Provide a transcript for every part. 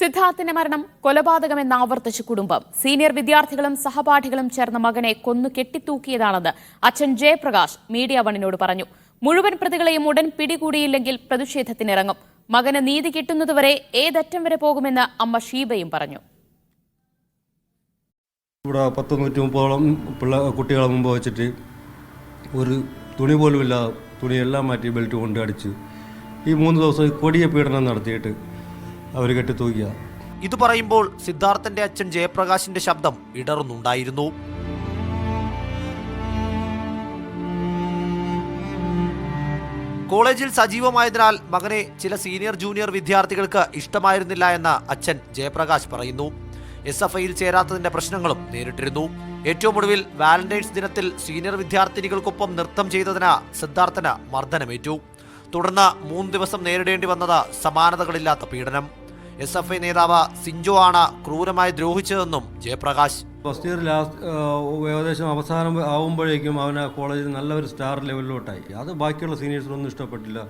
സിദ്ധാർത്ഥിന്റെ മരണം കൊലപാതകമെന്ന് ആവർത്തിച്ച് കുടുംബം. സീനിയർ വിദ്യാർത്ഥികളും സഹപാഠികളും ചേർന്ന മകനെ കൊന്നു കെട്ടിത്തൂക്കിയതാണെന്ന് അച്ഛൻ ജയപ്രകാശ് മീഡിയ വണിനോട് പറഞ്ഞു. മുഴുവൻ പ്രതികളെയും ഉടൻ പിടികൂടിയില്ലെങ്കിൽ പ്രതിഷേധത്തിനിറങ്ങും. മകന് നീതി കിട്ടുന്നതുവരെ ഏതറ്റം വരെ പോകുമെന്ന് അമ്മ ഷീബയും പറഞ്ഞു. ഇവിടെ പത്ത് നൂറ്റി മുപ്പതോളം പിള്ള കുട്ടികളെ മുമ്പ് വെച്ചിട്ട് ഒരു തുണി പോലും ഇല്ലാതെ തുണിയെല്ലാം മാറ്റി ബെൽറ്റ് കൊണ്ട് അടിച്ച് ഈ മൂന്ന് ദിവസം കൊടിയ പീഡനം നടത്തിയിട്ട് അവർ കെട്ടി തൂക്കിയ ഇത് പറയുമ്പോൾ സിദ്ധാർത്ഥന്റെ അച്ഛൻ ജയപ്രകാശിന്റെ ശബ്ദം ഇടറുന്നുണ്ടായിരുന്നു. കോളേജിൽ സജീവമായതിനാൽ മകനെ ചില സീനിയർ ജൂനിയർ വിദ്യാർത്ഥികൾക്ക് ഇഷ്ടമായിരുന്നില്ല എന്ന് അച്ഛൻ ജയപ്രകാശ് പറയുന്നു. എസ് എഫ് ഐയിൽ ചേരാത്തതിന്റെ പ്രശ്നങ്ങളും നേരിട്ടിരുന്നു. ഏറ്റവും ഒടുവിൽ വാലന്റൈൻസ് ദിനത്തിൽ സീനിയർ വിദ്യാർത്ഥിനികൾക്കൊപ്പം നൃത്തം ചെയ്തതിന് സിദ്ധാർത്ഥന് മർദ്ദനമേറ്റു. തുടർന്ന് മൂന്ന് ദിവസം നേരിടേണ്ടി വന്നത് സമാനതകളില്ലാത്ത പീഡനം. എസ് എഫ് ഐ നേതാവ് സിഞ്ചു ആണ് ക്രൂരമായി ദ്രോഹിച്ചതെന്നും ജയപ്രകാശ്. ഫസ്റ്റ് ഇയർ ലാസ്റ്റ് ഏകദേശം അവസാനം ആവുമ്പോഴേക്കും അവന് കോളേജിൽ നല്ലൊരു സ്റ്റാർ ലെവലിലോട്ടായി. അത് ബാക്കിയുള്ള സീനിയേഴ്സിനൊന്നും ഇഷ്ടപ്പെട്ടില്ല.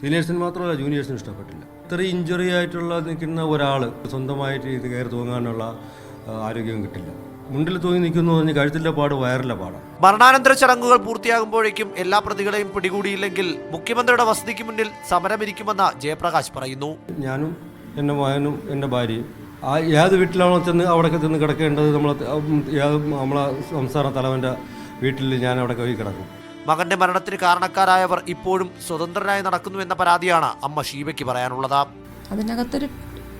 സീനിയേഴ്സിന് മാത്രമല്ല ജൂനിയേഴ്സിനും ഇഷ്ടപ്പെട്ടില്ല. ഇത്രയും ഇഞ്ചുറി ആയിട്ടുള്ള നിൽക്കുന്ന ഒരാൾ സ്വന്തമായിട്ട് ഇത് കയറി തൂങ്ങാനുള്ള ആ, ആരോഗ്യം കിട്ടില്ല. മുണ്ടിൽ തൂങ്ങി നിൽക്കുന്നു പറഞ്ഞ് കഴുത്തിന്റെ പാട് വയറിലെ പാടാണ് മരണാനന്തര ചടങ്ങുകൾ പൂർത്തിയാകുമ്പോഴേക്കും എല്ലാ പ്രതികളെയും പിടികൂടിയില്ലെങ്കിൽ മുഖ്യമന്ത്രിയുടെ വസതിക്ക് മുന്നിൽ സമരമിരിക്കുമെന്ന് ജയപ്രകാശ് പറയുന്നു. ഞാനും എന്റെ മകനും എന്റെ ഭാര്യയും. ആ ഏത് വീട്ടിലാണോ ചെന്ന് അവിടെയൊക്കെ ചെന്ന് കിടക്കേണ്ടത് നമ്മൾ ഏത് നമ്മളെ സംസ്ഥാന തലവന്റെ വീട്ടിൽ ഞാൻ അവിടെ പോയി കിടക്കും. മകന്റെ മരണത്തിന് കാരണക്കാരായവർ ഇപ്പോഴും സ്വതന്ത്രരായി നടക്കുന്നു എന്ന പരാതിയാണ് അമ്മ ഷീബയ്ക്ക് പറയാനുള്ളത്. അതിനകത്തൊരു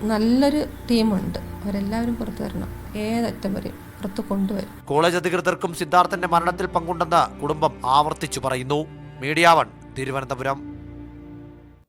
നല്ലൊരു ടീമുണ്ട്. അവരെല്ലാവരും പുറത്തു വരണം. ഏതറ്റം വരെ പുറത്ത് കൊണ്ടുവരും. കോളേജ് അധികൃതർക്കും സിദ്ധാർത്ഥന്റെ മരണത്തിൽ പങ്കുണ്ടെന്ന് കുടുംബം ആവർത്തിച്ചു പറയുന്നു. Media one Thiruvananthapuram.